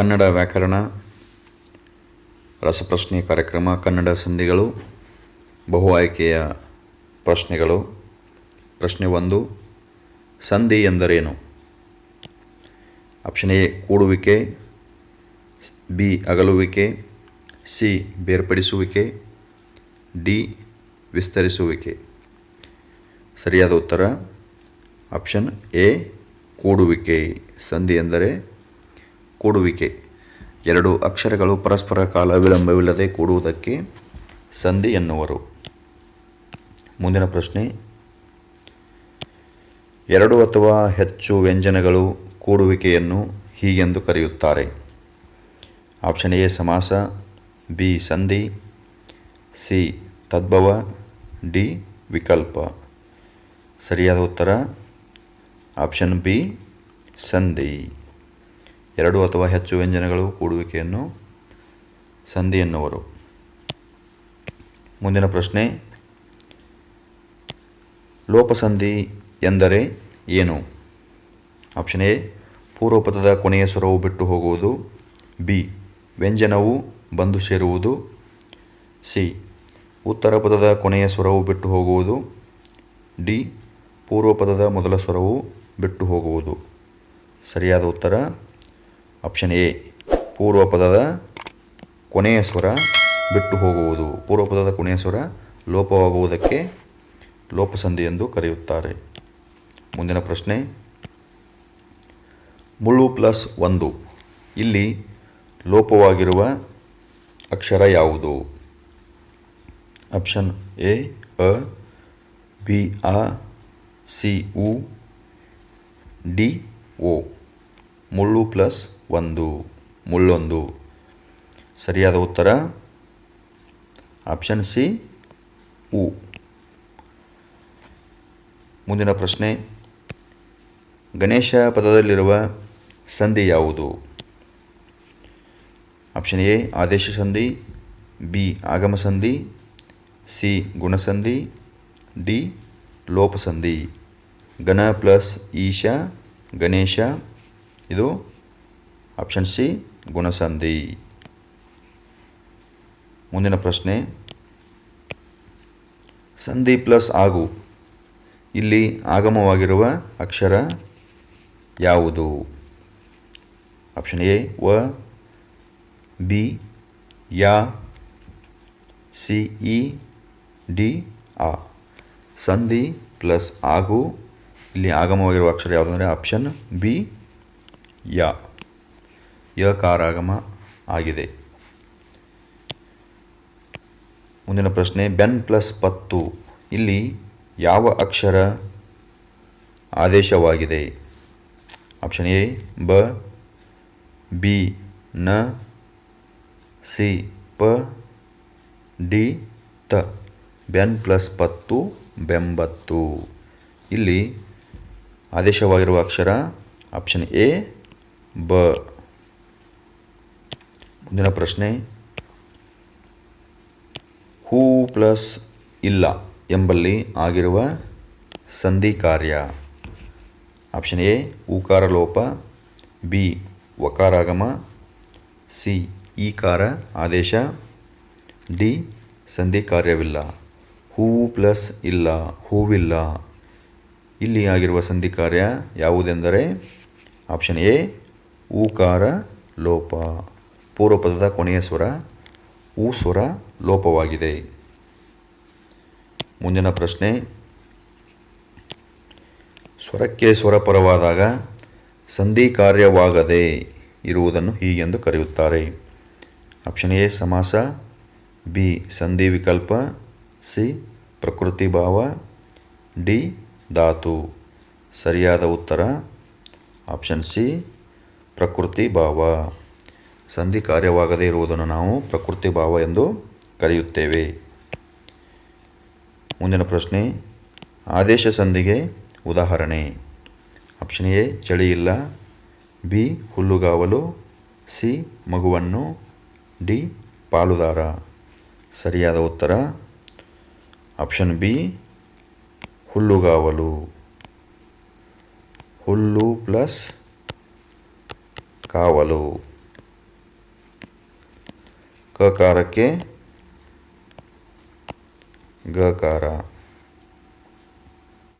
ಕನ್ನಡ ವ್ಯಾಕರಣ, ರಸಪ್ರಶ್ನೆ ಕಾರ್ಯಕ್ರಮ, ಕನ್ನಡ ಸಂಧಿಗಳು, ಬಹು ಆಯ್ಕೆಯ ಪ್ರಶ್ನೆಗಳು. ಪ್ರಶ್ನೆ ಒಂದು, ಸಂಧಿ ಎಂದರೇನು? ಆಪ್ಷನ್ ಎ, ಕೂಡುವಿಕೆ, ಬಿ, ಅಗಲುವಿಕೆ, ಸಿ, ಬೇರ್ಪಡಿಸುವಿಕೆ, ಡಿ, ವಿಸ್ತರಿಸುವಿಕೆ. ಸರಿಯಾದ ಉತ್ತರ, ಆಪ್ಷನ್ ಎ, ಕೂಡುವಿಕೆ. ಸಂಧಿ ಎಂದರೆ ಕೂಡುವಿಕೆ. ಎರಡು ಅಕ್ಷರಗಳು ಪರಸ್ಪರ ಕಾಲ ವಿಳಂಬವಿಲ್ಲದೆ ಕೂಡುವುದಕ್ಕೆ ಸಂಧಿ ಎನ್ನುವರು. ಮುಂದಿನ ಪ್ರಶ್ನೆ. ಎರಡು ಅಥವಾ ಹೆಚ್ಚು ವ್ಯಂಜನಗಳು ಕೂಡುವಿಕೆಯನ್ನು ಹೀಗೆಂದು ಕರೆಯುತ್ತಾರೆ. ಆಪ್ಷನ್ ಎ, ಸಮಾಸ, ಬಿ, ಸಂಧಿ, ಸಿ, ತದ್ಭವ, ಡಿ, ವಿಕಲ್ಪ. ಸರಿಯಾದ ಉತ್ತರ? ಆಪ್ಷನ್ ಬಿ, ಸಂಧಿ. ಎರಡು ಅಥವಾ ಹೆಚ್ಚು ವ್ಯಂಜನಗಳು ಕೂಡುವಿಕೆಯನ್ನು ಸಂಧಿ ಎನ್ನುವರು ಮುಂದಿನ ಪ್ರಶ್ನೆ, ಲೋಪಸಂಧಿ ಎಂದರೆ ಏನು? ಆಪ್ಷನ್ ಎ ಪೂರ್ವಪದದ ಕೊನೆಯ ಸ್ವರವು ಬಿಟ್ಟು ಹೋಗುವುದು. ಬಿ, ವ್ಯಂಜನವು ಬಂದು ಸೇರುವುದು. ಸಿ ಉತ್ತರ ಪದದ ಕೊನೆಯ ಸ್ವರವು ಬಿಟ್ಟು ಹೋಗುವುದು. ಡಿ ಪೂರ್ವಪದದ ಮೊದಲ ಸ್ವರವು ಬಿಟ್ಟು ಹೋಗುವುದು. ಸರಿಯಾದ ಉತ್ತರ ಆಪ್ಷನ್ ಎ ಪೂರ್ವಪದದ ಕೊನೆಯ ಸ್ವರ ಬಿಟ್ಟು ಹೋಗುವುದು. ಪೂರ್ವಪದದ ಕೊನೆಯ ಸ್ವರ ಲೋಪವಾಗುವುದಕ್ಕೆ ಲೋಪಸಂಧಿ ಎಂದು ಕರೆಯುತ್ತಾರೆ. ಮುಂದಿನ ಪ್ರಶ್ನೆ. ಮುಳ್ಳು ಪ್ಲಸ್ ಒಂದು. ಇಲ್ಲಿ ಲೋಪವಾಗಿರುವ ಅಕ್ಷರ ಯಾವುದು? ಆಪ್ಷನ್ ಎ ಅ, ಬಿ, ಆ, ಸಿ, ಉ, ಡಿ ಒ ಮುಳ್ಳು ಪ್ಲಸ್ ಒಂದು ಮುಳ್ಳೊಂದು. ಸರಿಯಾದ ಉತ್ತರ? ಆಪ್ಷನ್ ಸಿ, ಉ. ಮುಂದಿನ ಪ್ರಶ್ನೆ. ಗಣೇಶ ಪದದಲ್ಲಿರುವ ಸಂಧಿ ಯಾವುದು? ಆಪ್ಷನ್ ಎ, ಆದೇಶ ಸಂಧಿ, ಬಿ, ಆಗಮ ಸಂಧಿ, ಸಿ ಗುಣಸಂಧಿ ಡಿ ಲೋಪಸಂಧಿ ಗಣ ಪ್ಲಸ್ ಈಶ, ಗಣೇಶ, ಇದು ಆಪ್ಷನ್ ಸಿ, ಗುಣಸಂಧಿ. ಮುಂದಿನ ಪ್ರಶ್ನೆ. ಸಂಧಿ ಪ್ಲಸ್ ಆಗು. ಇಲ್ಲಿ ಆಗಮವಾಗಿರುವ ಅಕ್ಷರ ಯಾವುದು? ಆಪ್ಷನ್ ಎ, ವ, ಬಿ, ಯಾ, ಸಿ, ಇ, ಡಿ, ಆ. ಸಂಧಿ ಪ್ಲಸ್ ಆಗು. ಇಲ್ಲಿ ಆಗಮವಾಗಿರುವ ಅಕ್ಷರ ಯಾವುದು ಅಂದರೆ ಆಪ್ಷನ್ ಬಿ, ಯಾ. ಯಕಾರಾಗಮ ಆಗಿದೆ. ಮುಂದಿನ ಪ್ರಶ್ನೆ, ಬೆನ್ ಪ್ಲಸ್ ಪತ್ತು, ಇಲ್ಲಿ ಯಾವ ಅಕ್ಷರ ಆದೇಶವಾಗಿದೆ? ಆಪ್ಷನ್ ಎ, ಬ, ಬಿ, ನ, ಸಿ, ಪ, ಡಿ, ತ. ಬೆನ್ ಪ್ಲಸ್ ಪತ್ತು, ಬೆಂಬತ್ತು. ಇಲ್ಲಿ ಆದೇಶವಾಗಿರುವ ಅಕ್ಷರ ಆಪ್ಷನ್ ಎ, ಬ. ಮುಂದಿನ ಪ್ರಶ್ನೆ. ಹೂ ಪ್ಲಸ್ ಇಲ್ಲ ಎಂಬಲ್ಲಿ ಆಗಿರುವ ಸಂಧಿ ಕಾರ್ಯ. ಆಪ್ಷನ್ ಎ ಊಕಾರ ಲೋಪ. ಬಿ, ವಕಾರಾಗಮ. ಸಿ, ಈಕಾರ ಆದೇಶ. ಡಿ, ಸಂಧಿ ಕಾರ್ಯವಿಲ್ಲ. ಹೂ ಪ್ಲಸ್ ಇಲ್ಲ, ಹೂವಿಲ್ಲ. ಇಲ್ಲಿ ಆಗಿರುವ ಸಂಧಿ ಕಾರ್ಯ ಯಾವುದೆಂದರೆ, ಆಪ್ಷನ್ ಎ ಊಕಾರ ಲೋಪ. ಪೂರ್ವಪದದ ಕೊನೆಯ ಸ್ವರ ಊ ಸ್ವರ ಲೋಪವಾಗಿದೆ. ಮುಂದಿನ ಪ್ರಶ್ನೆ, ಸ್ವರಕ್ಕೆ ಸ್ವರಪರವಾದಾಗ ಸಂಧಿ ಕಾರ್ಯವಾಗದೆ ಇರುವುದನ್ನು ಹೀಗೆಂದು ಕರೆಯುತ್ತಾರೆ. ಆಪ್ಷನ್ ಎ, ಸಮಾಸ, ಬಿ, ಸಂಧಿ ವಿಕಲ್ಪ, ಸಿ, ಪ್ರಕೃತಿ ಭಾವ, ಡಿ, ಧಾತು. ಸರಿಯಾದ ಉತ್ತರ, ಆಪ್ಷನ್ ಸಿ, ಪ್ರಕೃತಿ ಭಾವ. ಸಂಧಿ ಕಾರ್ಯವಾಗದೇ ಇರುವುದನ್ನು ನಾವು ಪ್ರಕೃತಿ ಭಾವ ಎಂದು ಕರೆಯುತ್ತೇವೆ. ಮುಂದಿನ ಪ್ರಶ್ನೆ, ಆದೇಶ ಸಂಧಿಗೆ ಉದಾಹರಣೆ. ಆಪ್ಷನ್ ಎ ಇಲ್ಲ. ಬಿ, ಹುಲ್ಲುಗಾವಲು. ಸಿ, ಮಗುವನ್ನು. ಡಿ, ಪಾಲುದಾರ. ಸರಿಯಾದ ಉತ್ತರ? ಆಪ್ಷನ್ ಬಿ, ಹುಲ್ಲುಗಾವಲು. ಹುಲ್ಲು ಪ್ಲಸ್ ಕಾವಲು. क के गकारा